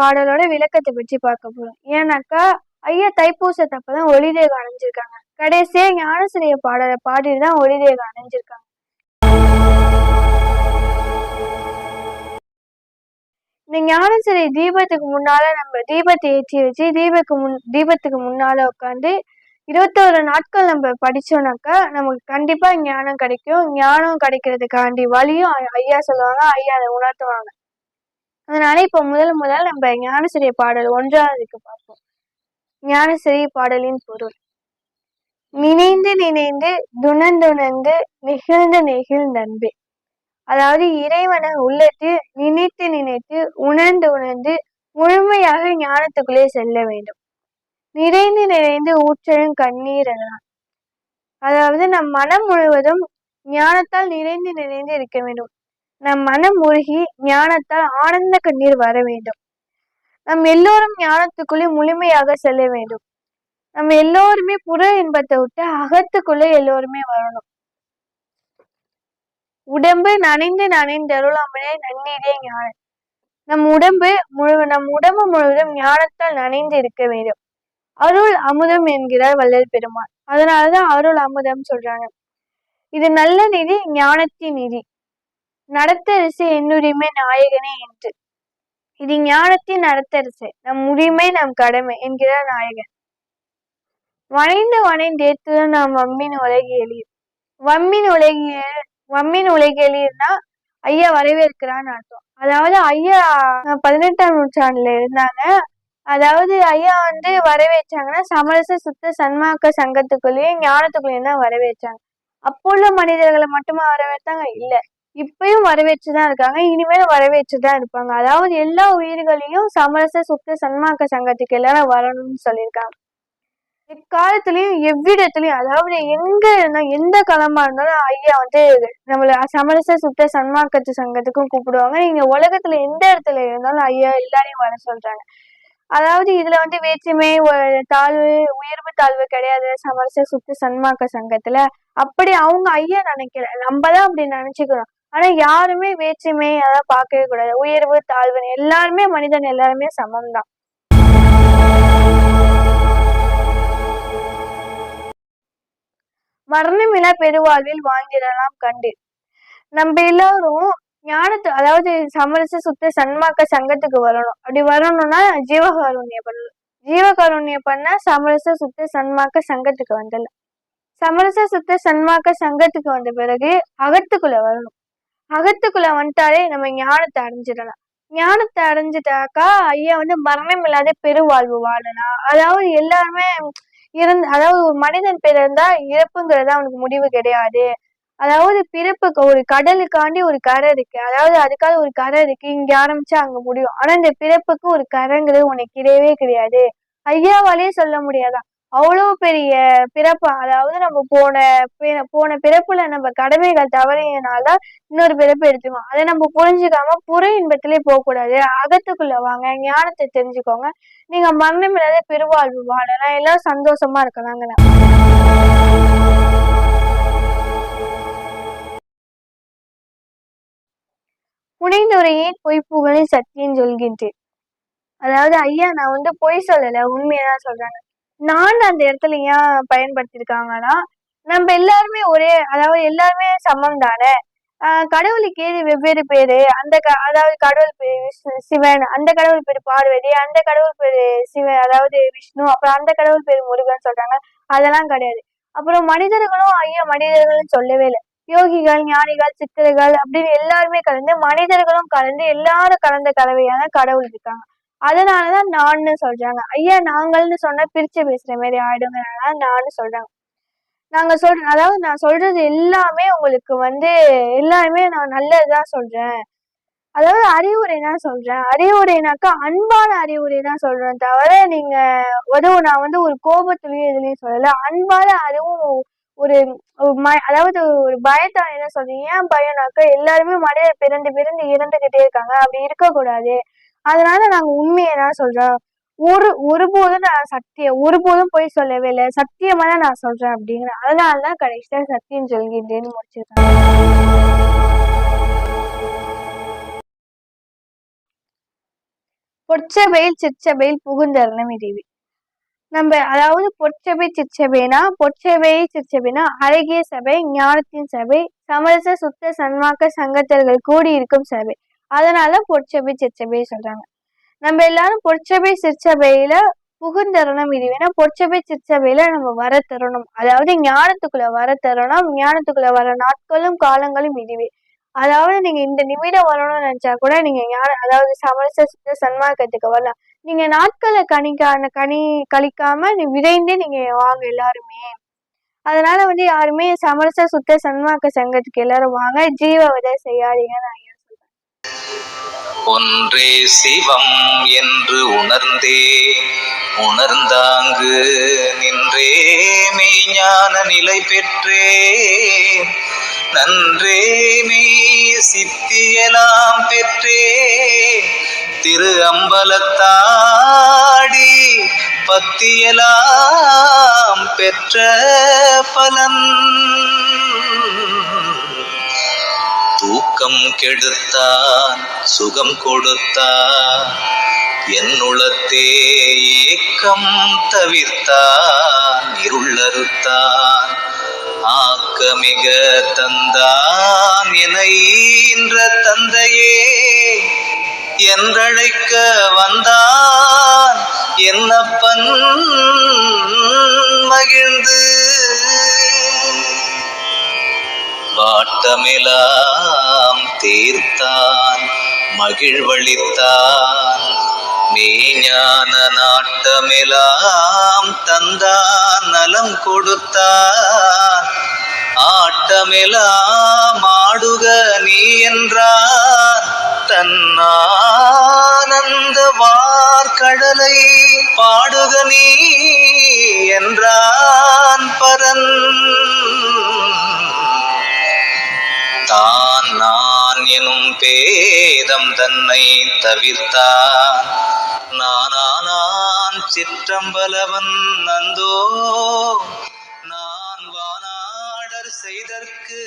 பாடலோட விளக்கத்தை பற்றி பார்க்க போறோம். ஏன்னாக்கா ஐயா தைப்பூசத்தப்பதான் ஒளிதேகம் அணைஞ்சிருக்காங்க. கடைசியா ஞானசிரிய பாடலை பாடிட்டு தான் ஒளிதேகம் அணைஞ்சிருக்காங்க. இந்த ஞானசிரி தீபத்துக்கு முன்னால நம்ம தீபத்தை ஏற்றி வச்சு தீபக்கு முன் தீபத்துக்கு முன்னால உட்காந்து இருபத்தோரு நாட்கள் நம்ம படிச்சோம்னாக்கா நமக்கு கண்டிப்பா ஞானம் கிடைக்கும். ஞானம் கிடைக்கிறதுக்காண்டி வழியும் ஐயா சொல்லுவாங்க. ஐயா அதை உணர்த்துவாங்க. அதனால இப்ப முதல் முதல் நம்ம ஞானசிரிய பாடல் ஒன்றாவதுக்கு பார்ப்போம். ஞானசிரிய பாடலின் பொருள். நினைந்து நினைந்து துணந்துணர்ந்து நெகிழ்ந்து நெகிழ்ந்தன்பே அதாவது இறைவனை உள்ளத்து நினைத்து நினைத்து உணர்ந்து உணர்ந்து முழுமையாக ஞானத்துக்குள்ளே செல்ல வேண்டும். நிறைந்து நிறைந்து ஊற்றலும் கண்ணீர் எல்லாம் அதாவது நம் மனம் முழுவதும் ஞானத்தால் நிறைந்து நிறைந்து இருக்க வேண்டும். நம் மனம் முழுகி ஞானத்தால் ஆனந்த கண்ணீர் வர வேண்டும். நம் எல்லோரும் ஞானத்துக்குள்ளே முழுமையாக செல்ல வேண்டும். நம்ம எல்லோருமே புற இன்பத்தை விட்டு அகத்துக்குள்ளே எல்லோருமே வரணும். உடம்பு நனைந்து நனைந்தருளாமலே நன்னீரே ஞானம் நம் உடம்பு முழு நம் உடம்பு முழுவதும் ஞானத்தால் நனைந்து இருக்க வேண்டும். அருள் அமுதம் என்கிறார் வள்ளல் பெருமாள் அதனாலதான் அருள் அமுதம் சொல்றாங்க. இது நல்ல நிதி ஞானத்தின் நிதி. நடத்தரிசை என்னுரிமை நாயகனே என்று. இது ஞானத்தின் நடத்தரிசை நம் உரிமை நம் கடமை என்கிறார் நாயகன். வனைந்து வனைந்தேத்து நாம் வம்மின் உலகியலீர் வம்மின் உலகிய வம்மின் உலகியலீர்னா ஐயா வரவேற்கிறான்னு அர்த்தம். அதாவது ஐயா பதினெட்டாம் நூற்றாண்டுல இருந்தாங்க. அதாவது ஐயா வந்து வரவேற்றாங்கன்னா சமரச சுத்த சன்மார்க்க சங்கத்துக்குள்ளேயும் ஞானத்துக்குள்ளேயும் தான் வரவேற்றாங்க. அப்போ உள்ள மனிதர்களை மட்டுமா வரவேற்றாங்க? இல்லை. இப்பயும் வரவேற்றுதான் இருக்காங்க. இனிமேல் வரவேற்றுதான் இருப்பாங்க. அதாவது எல்லா உயிர்களையும் சமரச சுத்த சன்மார்க்க சங்கத்துக்கு எல்லாரும் வரணும்னு சொல்லியிருக்காங்க. எக்காலத்துலயும் எவ்விடத்துலயும் அதாவது எங்க இருந்தா எந்த களமா இருந்தாலும் ஐயா வந்து நம்மள சமரச சுத்த சன்மார்க்கத்து சங்கத்துக்கும் கூப்பிடுவாங்க. நீங்க உலகத்துல எந்த இடத்துல இருந்தாலும் ஐயா எல்லாரையும் வர சொல்றாங்க. அதாவது இதுல வந்து வேற்றுமை தாழ்வு உயர்வு தாழ்வு கிடையாது. சமரச சுத்த சன்மார்க்க சங்கத்துல அப்படி அவங்க ஐயா நினைக்கல நம்ம தான் அப்படி நினைச்சுக்கிறோம். ஆனா யாருமே வேற்றுமை அதெல்லாம் பார்க்கவே கூடாது. உயர்வு தாழ்வு எல்லாருமே மனிதன் எல்லாருமே சமம் தான் மரணமில்லா பெருவாழ்வில் வாழ்ந்திடலாம் கண்டு. நம்ம எல்லாரும் ஞானத்து அதாவது சமரச சுத்த சன்மாக்க சங்கத்துக்கு வரணும். அப்படி வரணும்னா ஜீவகாருண்ய பண்ணணும். ஜீவகாருண்ய பண்ணா சமரச சுத்த சன்மாக்க சங்கத்துக்கு வந்துடலாம். சமரச சுத்த சன்மாக்க சங்கத்துக்கு வந்த பிறகு அகத்துக்குள்ள வரணும். அகத்துக்குள்ள வந்துட்டாலே நம்ம ஞானத்தை அடைஞ்சிடலாம். ஞானத்தை அடைஞ்சிட்டாக்கா ஐயா வந்து மரணம் இல்லாத பெருவாழ்வு வாழலாம். அதாவது எல்லாருமே இறந்து அதாவது ஒரு மனிதன் பிறந்தா இறப்புங்கிறது அவனுக்கு முடிவு கிடையாது. அதாவது பிறப்புக்கு ஒரு கடலுக்காண்டி ஒரு கரை இருக்கு. அதாவது அதுக்காக ஒரு கரை இருக்கு. இங்க ஆரம்பிச்சா அங்க முடியும். ஆனா இந்த பிறப்புக்கு ஒரு கரைங்கிறது உனக்கு கிடையவே கிடையாது. ஐயாவாலேயே சொல்ல முடியாதா அவ்வளவு பெரிய பிறப்பு அதாவது நம்ம போன போன பிறப்புல நம்ம கடமைகள் தவறியனால இன்னொரு பிறப்பு எடுத்துக்கோம் அதை நம்ம புரிஞ்சுக்காம புற இன்பத்திலே போக கூடாது அகத்துக்குள்ள வாங்க ஞானத்தை தெரிஞ்சுக்கோங்க. நீங்க மரணம் இல்லாத பெருவாழ்வு வாழலாம். எல்லாம் சந்தோஷமா இருக்கலாங்க. புனைந்துரையே பொய்ப்புகளை சத்தியம் சொல்கின்றேன். அதாவது ஐயா நான் வந்து பொய் சொல்லல உண்மையதான் சொல்றாங்க நான் அந்த இடத்துல ஏன் பயன்படுத்திருக்காங்கன்னா நம்ம எல்லாருமே ஒரே அதாவது எல்லாருமே சமம் தானே கடவுளுக்கு ஏது வெவ்வேறு பேரு அந்த க அதாவது கடவுள் பேர் விஷ்ணு சிவன் அந்த கடவுள் பேர் பார்வதி அந்த கடவுள் பேர் சிவன் அதாவது விஷ்ணு அப்புறம் அந்த கடவுள் பேர் முருகன் சொல்றாங்க. அதெல்லாம் கிடையாது. அப்புறம் மனிதர்களும் ஐயா மனிதர்களும் சொல்லவே இல்லை. யோகிகள் ஞானிகள் சித்தர்கள் அப்படின்னு எல்லாருமே கலந்து மனிதர்களும் கலந்து எல்லாரும் கலந்த கலவையான கடவுள் இருக்காங்க. அதனாலதான் நான்னு சொல்றாங்க. ஐயா நாங்கள்னு சொன்னா பிரிச்சு பேசுற மாதிரி ஆயிடுங்கிறனால நான்னு சொல்றாங்க. நாங்க சொல்ற அதாவது நான் சொல்றது எல்லாமே உங்களுக்கு வந்து எல்லாமே நான் நல்லதுதான் சொல்றேன். அதாவது அறிவுரை தான் சொல்றேன். அறிவுரைனாக்கா அன்பான அறிவுரை தான் சொல்றேன் தவிர நீங்க உதவு நான் வந்து ஒரு கோபத்துலயும் எதுலயும் சொல்லல. அன்பான அதுவும் ஒரு அதாவது ஒரு பயத்தை என்ன சொல்றீங்க? ஏன் பயம்னாக்கா எல்லாருமே மனிதர் பிறந்து பிறந்து இறந்துகிட்டே இருக்காங்க. அப்படி இருக்கக்கூடாது. அதனால நாங்க உண்மையை தான் சொல்றோம் ஒரு ஒருபோதும் நான் சத்தியம் ஒருபோதும் போய் சொல்லவே இல்லை. சத்தியமா தான் நான் சொல்றேன் அப்படிங்கிற அதனாலதான் கடைசியா சத்தியம் சொல்கின்றேன்னு முடிச்சிருக்காங்க. பொற்சபையில் சிற்சபையில் புகுந்தருணம் இதுவே நம்ம அதாவது பொற்சபை சிற்சபைனா பொற்சபை சிற்சபைனா அழகிய சபை ஞானத்தின் சபை சமரச சுத்த சன்மார்க்க சங்கத்தர்கள் கூடி இருக்கும் சபை. அதனால பொற்சபை சிற்சபை சொல்றாங்க. நம்ம எல்லாரும் பொற்சபை சிற்சபையில புகுந்தருணம். இதுவேனா பொற்சபை சிற்சபையில நம்ம வர தருணம் அதாவது ஞானத்துக்குள்ள வர தருணம் ஞானத்துக்குள்ள வர நாட்களும் காலங்களும் இதுவே. அதாவது நீங்க இந்த நிமிடம் வரணும்னு நினைச்சா கூட நீங்க ஞான அதாவது சமரச சுத்த சன்மார்க்கத்துக்கு வரலாம். நீங்க நாட்களை கணிக்க கனி கழிக்காம நீ விரைந்து நீங்க வாங்க எல்லாருமே. அதனால வந்து யாருமே சமரச சுத்த சன்மார்க்க சங்கத்துக்கு எல்லாரும் வாங்க. ஜீவ விதை செய்யாதீங்க நான் ஒன்றே சிவம் என்று உணர்ந்தே உணர்ந்தாங்கு நின்றே மெய்ஞான நிலை பெற்றே. நன்றே மெய் சித்தியலாம் பெற்றே. திரு அம்பலத்தாடி பத்தியலாம் பெற்ற பலன். தூக்கம் கெடுத்தான் சுகம் கொடுத்தான். என்னுளத்தே ஏக்கம் தவிர்த்தான் இருளறுத்தான் ஆக்கமிக தந்தான் என்ற தந்தையே. என்றழைக்க வந்தான் என்னப்பன் மகிழ்ந்து. வாட்டமிலா வாட்டமெலாம் தீர்த்தான் மகிழ்வழித்தான் மெய்ஞான நாட்டமெலாம் தந்தான் நலம் கொடுத்தான். ஆட்டமெலாம் ஆடுக நீ என்றான். தன்னானந்த வார்கடலை பாடுக நீ என்றார் பேதம் தன்னை தவிர்த்தான். நானானான் சிற்றம்பலவன் நந்தோ நான் வானாடர் செய்தற்கு